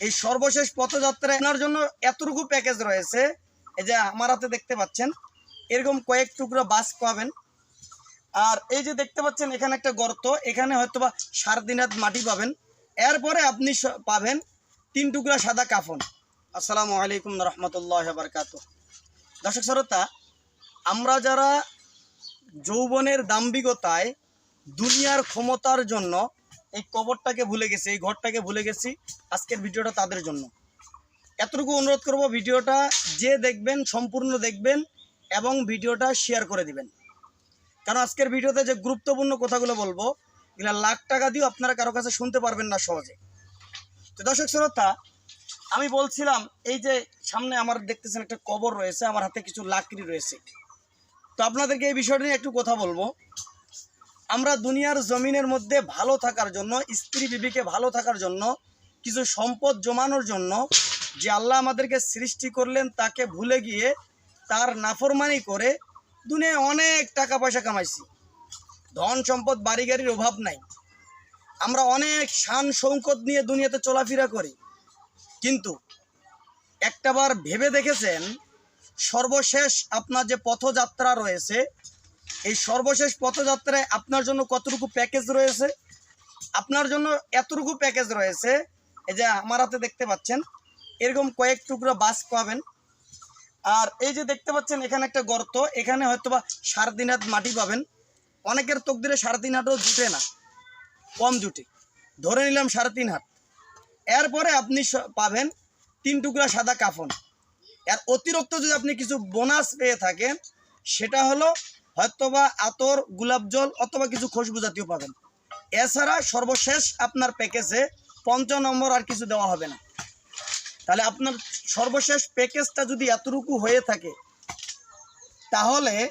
এই সর্বশেষ পথযাত্রায় আপনার জন্য এতটুকু প্যাকেজ রয়েছে। এই যে আমার হাতে দেখতে পাচ্ছেন, এরকম কয়েক টুকরো বাস পাবেন। আর এই যে দেখতে পাচ্ছেন, এখানে একটা গর্ত, এখানে হয়তো বা সাড়ে তিন হাত মাটি পাবেন। এরপরে আপনি পাবেন তিন টুকরা সাদা কাফন। আসসালামু আলাইকুম রহমতুল্লাহ বারকাত দর্শক শ্রোতা, আমরা যারা যৌবনের দাম্ভিকতায় দুনিয়ার ক্ষমতার জন্য এই কবরটাকে ভুলে গেছি, এই ঘরটাকে ভুলে গেছি আজকের ভিডিওটা তাদের জন্য। এতটুকু অনুরোধ করব ভিডিওটা যে দেখবেন, সম্পূর্ণ দেখবেন এবং ভিডিওটা শেয়ার করে দিবেন। কারণ আজকের ভিডিওতে যে গুরুত্বপূর্ণ কথাগুলো বলব, এগুলো লাখ টাকা দিয়েও আপনারা কারও কাছে শুনতে পারবেন না সহজে। তো দর্শক শ্রোতা, আমি বলছিলাম, এই যে সামনে আমার দেখতেছেন একটা কবর রয়েছে, আমার হাতে কিছু লাকড়ি রয়েছে। তো আপনাদেরকে এই বিষয়টা নিয়ে একটু কথা বলব। আমরা দুনিয়ার জমিনের মধ্যে ভালো থাকার জন্য, স্ত্রী বিবিকে ভালো থাকার জন্য, কিছু সম্পদ জমানোর জন্য যে আল্লাহ আমাদেরকে সৃষ্টি করলেন তাকে ভুলে গিয়ে তার নাফরমানি করে দুনিয়ায় অনেক টাকা পয়সা কামাইছি। ধন সম্পদ, বাড়ি গাড়ির অভাব নাই। আমরা অনেক শান শৌকত নিয়ে দুনিয়াতে চলাফেরা করি। কিন্তু একটাবার ভেবে দেখেছেন, সর্বশেষ আপনার যে পথযাত্রা রয়েছে এই সর্বশেষ পথযাত্রায় আপনার জন্য কতটুকু প্যাকেজ রয়েছে? আপনার জন্য এতটুকু প্যাকেজ রয়েছে, এই যে আমার হাতে দেখতে পাচ্ছেন, এরকম কয়েক টুকরো বাস পাবেন। আর এই যে দেখতে পাচ্ছেন, এখানে একটা গর্ত, এখানে হয়তো বা সাড়ে হাত মাটি পাবেন। অনেকের তকদিরে সাড়ে তিন হাতও জুটে না, কম জুটে। ধরে নিলাম সাড়ে তিন হাত এরপরে আপনি পাবেন তিন টুকরা সাদা কাফন। এর অতিরিক্ত যদি আপনি কিছু বোনাস পেয়ে থাকেন, সেটা হলো হয়তোবা আতর, গোলাপ জল অথবা কিছু খুশবু জাতীয় পাবেন। এছাড়া সর্বশেষ আপনার প্যাকেজে পঞ্চাশ নম্বর আর কিছু দেওয়া হবে না। তাহলে আপনার সর্বশেষ প্যাকেজটা যদি এতটুকু হয়ে থাকে, তাহলে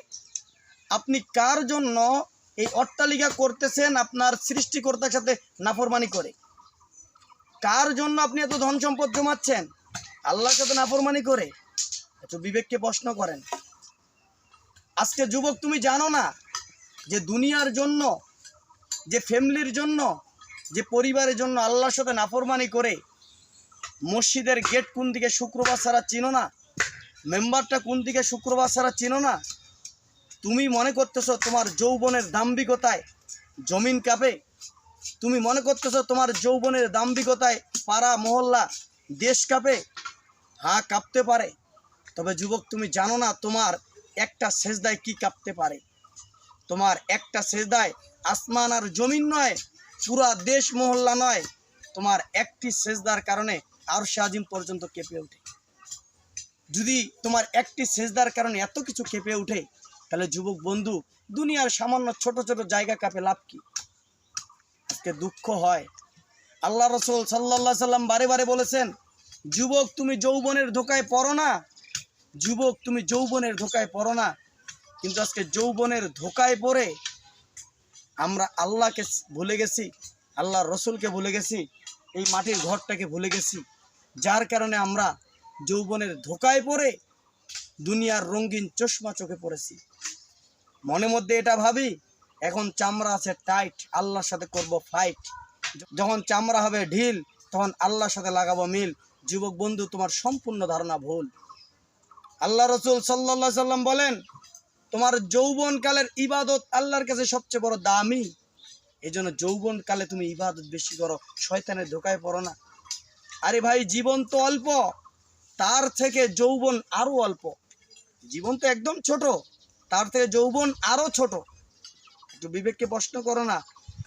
আপনি কার জন্য এই অট্টালিকা করতেছেন আপনার সৃষ্টিকর্তার সাথে নাফরমানি করে? কার জন্য আপনি এত ধন সম্পদ জমাচ্ছেন? আল্লাহর সাথে নাফরমানি করে? একটু বিবেককে প্রশ্ন করেন। আজকে যুবক তুমি জানো না যে দুনিয়ার জন্য, যে ফ্যামিলির জন্য, যে পরিবারের জন্য আল্লাহর সাথে নাফরমানি করে মসজিদের গেট কোন দিকে শুক্রবার ছাড়া চিনো না? মেম্বারটা কোন দিকে শুক্রবার ছাড়া চিনো না? তুমি মনে করতেছো তোমার যৌবনের দাম্ভিকতায় জমিন কাঁপে? তুমি মনে করতেছো তোমার যৌবনের দাম্ভিকতায় পাড়া, মহল্লা, দেশ কাঁপে? হা, কাঁপতে পারে। তবে যুবক তুমি জানো না তোমার একটা সেজদায় কি কাঁপতে পারে? তোমার একটা সেজদায় আসমান আর জমিন নয়, পুরা দেশ মহল্লা নয়, তোমার একটি সেজদার কারণে আর আজিম পর্যন্ত কেঁপে ওঠে। যদি তোমার একটি সেজদার কারণে এত কিছু কেঁপে ওঠে, তাহলে যুবক বন্ধু, দুনিয়ার সামান্য ছোট ছোট জায়গা কাপে লাভ কি? আজকে দুঃখ হয়। আল্লাহ রসুল সাল্লাহ সাল্লাম বারে বারে বলেছেন, যুবক, তুমি যৌবনের ধোকায় পড়ো না যুবক, তুমি যৌবনের ধোকায় পড়ো না। কিন্তু আজকে যৌবনের ধোকায় পড়ে আমরা আল্লাহকে ভুলে গেছি আল্লাহ রসুলকে ভুলে গেছি, এই মাটির ঘরটাকে ভুলে গেছি। যার কারণে আমরা যৌবনের ধোকায় পড়ে দুনিয়ার রঙিন চশমা চোখে পড়েছি। মনে মধ্যে এটা ভাবি, এখন চামড়া আছে টাইট আল্লাহর সাথে করব ফাইট যখন চামড়া হবে ঢিল, তখন আল্লাহর সাথে লাগাবো মিল। যুবক বন্ধু, তোমার সম্পূর্ণ ধারণা ভুল। আল্লাহ রসুল সাল্লাহ সাল্লাম বলেন, তোমার যৌবনকালের ইবাদত আল্লাহর কাছে সবচেয়ে বড় দামি। এই জন্য যৌবনকালে তুমি ইবাদত বেশি করো, শয়তানের ধোকায় পড়ো না। আরে ভাই, জীবন তো অল্প, তার থেকে যৌবন আরও অল্প। জীবন তো একদম ছোট, তার থেকে যৌবন আরও ছোট। একটু বিবেককে প্রশ্ন করো না।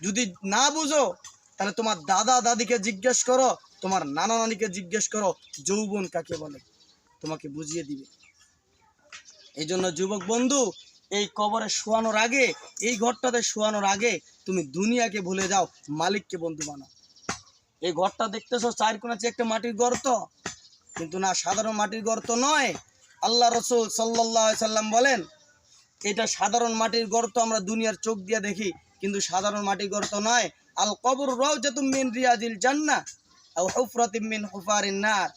যদি না বুঝো, তাহলে তোমার দাদা দাদিকে জিজ্ঞেস করো, তোমার নানা নানিকে জিজ্ঞেস করো, যৌবন কাকে বলে? তোমাকে বুঝিয়ে দিবে। এই জন্য যুবক বন্ধু, এই কবরে শোয়ানোর আগে, এই ঘরটাতে শোয়ানোর আগে তুমি দুনিয়াকে ভুলে যাও, মালিককে বন্ধু বানাও। এই ঘরটা দেখতেছো, চার কোনা একটা মাটির গর্ত। কিন্তু না, সাধারণ মাটির গর্ত নয়। আল্লাহ রসুল সাল্লাহ সাল্লাম বলেন, এটা সাধারণ মাটির গর্ত আমরা দুনিয়ার চোখ দিয়ে দেখি, কিন্তু সাধারণ মাটির গর্ত নয়। আল কবর মিন রিয়াজিল হুফরাতিম মিন হুফারিন নার।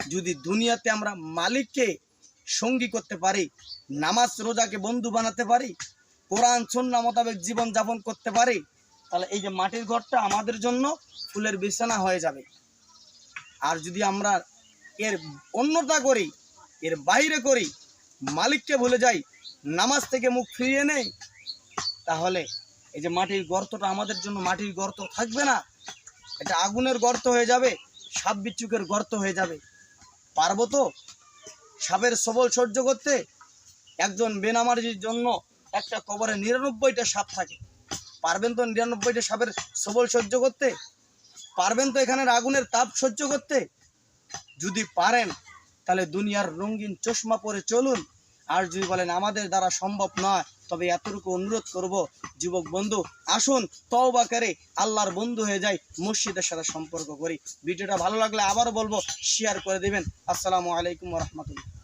যদি দুনিয়াতে আমরা মালিককে সঙ্গী করতে পারি, নামাজ রোজাকে বন্ধু বানাতে পারি, কোরআন সন্না মোতাবেক জীবন যাপন করতে পারি, তাহলে এই যে মাটির ঘরটা আমাদের জন্য ফুলের বিছানা হয়ে যাবে। আর যদি আমরা এর অন্যতা করি, এর বাইরে করি, মালিককে ভুলে যাই, নামাজ থেকে মুখ ফিরিয়ে নেই, তাহলে এই যে মাটির গর্তটা আমাদের জন্য মাটির গর্ত থাকবে না, এটা আগুনের গর্ত হয়ে যাবে, সাপ বিচ্ছুকের গর্ত হয়ে যাবে। পারব তো? সাপের সবল সহ্য করতে একজন বেনামারির জন্য একটা কবরে নিরানব্বইটা সাপ থাকে। পারবেন তো নিরানব্বইটা সাপের সবল সহ্য করতে? পারবেন তো এখানের আগুনের তাপ সহ্য করতে? যদি পারেন, তাহলে দুনিয়ার রঙিন চশমা পরে চলুন। আর যদি বলেন, আমাদের দ্বারা সম্ভব নয়। তবে এতটুকু অনুরোধ করব, যুবক বন্ধু, আসুন, তওবা করে আল্লাহর বন্ধু হয়ে যাই মসজিদের সাথে সম্পর্ক করি। ভিডিওটা ভালো লাগলে আবারও বলব শেয়ার করে দেবেন। আসসালামু আলাইকুম রহমতুল্লাহ।